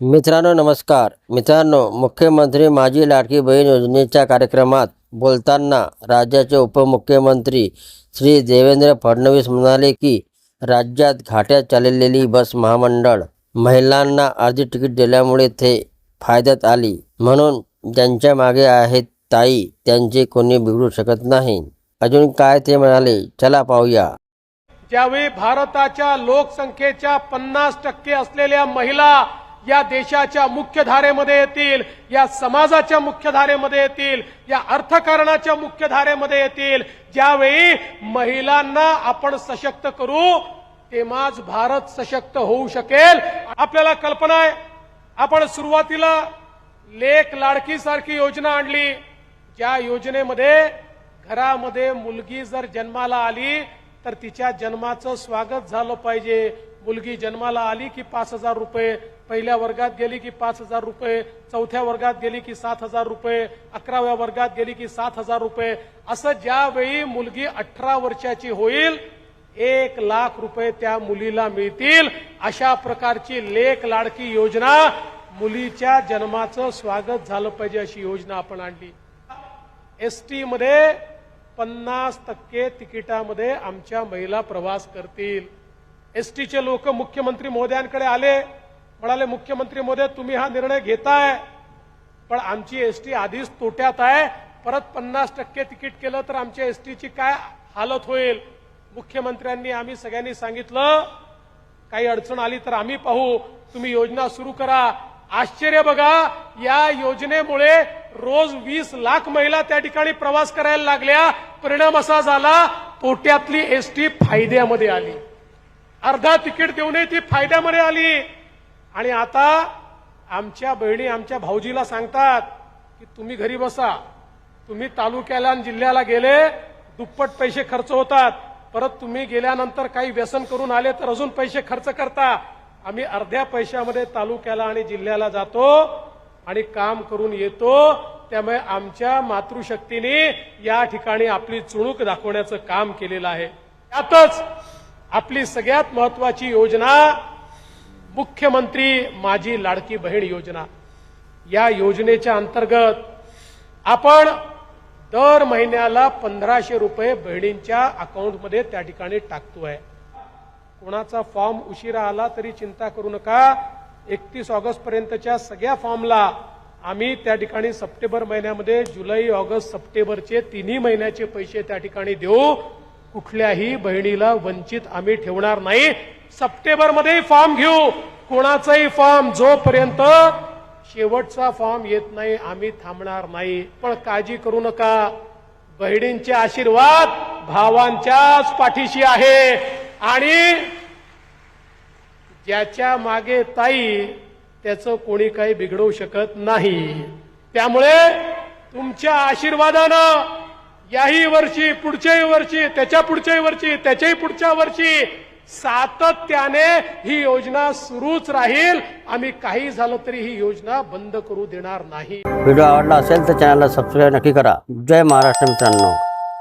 मित्रांनो नमस्कार. मित्रांनो मुख्यमंत्री माझी लाडकी बहीण योजनेच्या कार्यक्रमात बोलताना राज्याचे उपमुख्यमंत्री श्री देवेंद्र फडणवीस म्हणाले की राज्यात घाट्यात चाललेली बस महामंडळ महिलांना अर्धी तिकीट दिल्यामुळे ते फायद्यात आली. म्हणून ज्यांच्या मागे आहेत ताई त्यांचे कोणी बिघडू शकत नाही. अजून काय ते म्हणाले चला पाहूया. ज्यावेळी भारताच्या लोकसंख्येच्या पन्नास टक्के असलेल्या महिला या देशाच्या मुख्यधारेमध्ये येतील या समाजाच्या मुख्यधारेमध्ये येतील या अर्थकारणाच्या मुख्यधारेमध्ये येतील. ज्यावेळी महिलांना आपण सशक्त करू तेव्हाच भारत सशक्त होऊ शकेल. आपल्याला कल्पना आहे आपण सुरुवातीला लेख लाडकीसारखी योजना आणली. ज्या योजनेमध्ये घरामध्ये मुलगी जर जन्माला आली तर तिच्या जन्माचं स्वागत झालं पाहिजे. मुलगी जन्माला आली की पाच हजार रुपये पहिल्या वर्गात गेली की पाच हजार रुपये चौथ्या वर्गात गेली की सात हजार रुपये अकराव्या वर्गात गेली की सात हजार रुपये. असं ज्यावेळी मुलगी अठरा वर्षाची होईल एक लाख रुपये त्या मुलीला मिळतील. अशा प्रकारची लेख लाडकी योजना मुलीच्या जन्माचं स्वागत झालं पाहिजे अशी योजना आपण आणली. एसमध्ये पन्नास टक्के तिकिटामध्ये आमच्या महिला प्रवास करतील. एस टीचे लोक मुख्यमंत्री महोदयांकडे आले म्हणाले मुख्यमंत्री महोदय तुम्ही हा निर्णय घेताय पण आमची एस टी आधीच तोट्यात आहे. परत पन्नास टक्के तिकीट केलं तर आमच्या एस टीची काय हालत होईल? मुख्यमंत्र्यांनी आम्ही सगळ्यांनी सांगितलं काही अडचण आली तर आम्ही पाहू. तुम्ही योजना सुरू करा. आश्चर्य बघा या योजनेमुळे रोज वीस लाख महिला त्या ठिकाणी प्रवास करायला लागल्या. परिणाम असा झाला तोट्यातली एस टी फायद्यामध्ये आली. अर्धा तिकीट देऊनही ती फायद्यामध्ये आली. आणि आता आमच्या बहिणी आमच्या भाऊजीला सांगतात की तुम्ही घरी बसा. तुम्ही तालुक्याला आणि जिल्ह्याला गेले दुप्पट पैसे खर्च होतात. परत तुम्ही गेल्यानंतर काही व्यसन करून आले तर अजून पैसे खर्च करता. आम्ही अर्ध्या पैशामध्ये तालुक्याला आणि जिल्ह्याला जातो आणि काम करून येतो. त्यामुळे आमच्या मातृशक्तीने या ठिकाणी आपली चुणूक दाखवण्याचं काम केलेलं आहे. त्यातच आपली सगळ्यात महत्वाची योजना मुख्यमंत्री माझी लाडकी बहीण योजना. या योजनेच्या अंतर्गत आपण दर महिन्याला पंधराशे रुपये बहिणींच्या अकाउंटमध्ये त्या ठिकाणी टाकतोय. कोणाचा फॉर्म उशिरा आला तरी चिंता करू नका. एकतीस ऑगस्ट पर्यंतच्या सगळ्या फॉर्मला आम्ही त्या ठिकाणी सप्टेंबर महिन्यामध्ये जुलै ऑगस्ट सप्टेंबरचे तिन्ही महिन्याचे पैसे त्या ठिकाणी देऊ. कुठल्याही बहिणीला वंचित आम्ही ठेवणार नाही. सप्टेंबरमध्ये फॉर्म घेऊ. कोणाचाही फॉर्म जोपर्यंत शेवटचा फॉर्म येत नाही आम्ही थांबणार नाही. पण काळजी करू नका. बहिणींचे आशीर्वाद भावांच्याच पाठीशी आहे. आणि ज्याच्या मागे ताई त्याचं कोणी काही बिघडवू शकत नाही. त्यामुळे तुमच्या आशीर्वादानं याही वर्षी पुढच्याही वर्षी त्याच्या पुढच्याही वर्षी त्याच्याही पुढच्या वर्षी सातत्याने ही योजना सुरूच राहील. आम्ही काही झालं तरी ही योजना बंद करू देणार नाही. व्हिडिओ आवडला असेल तर चॅनलला सबस्क्राईब नक्की करा. जय महाराष्ट्र मित्रांनो.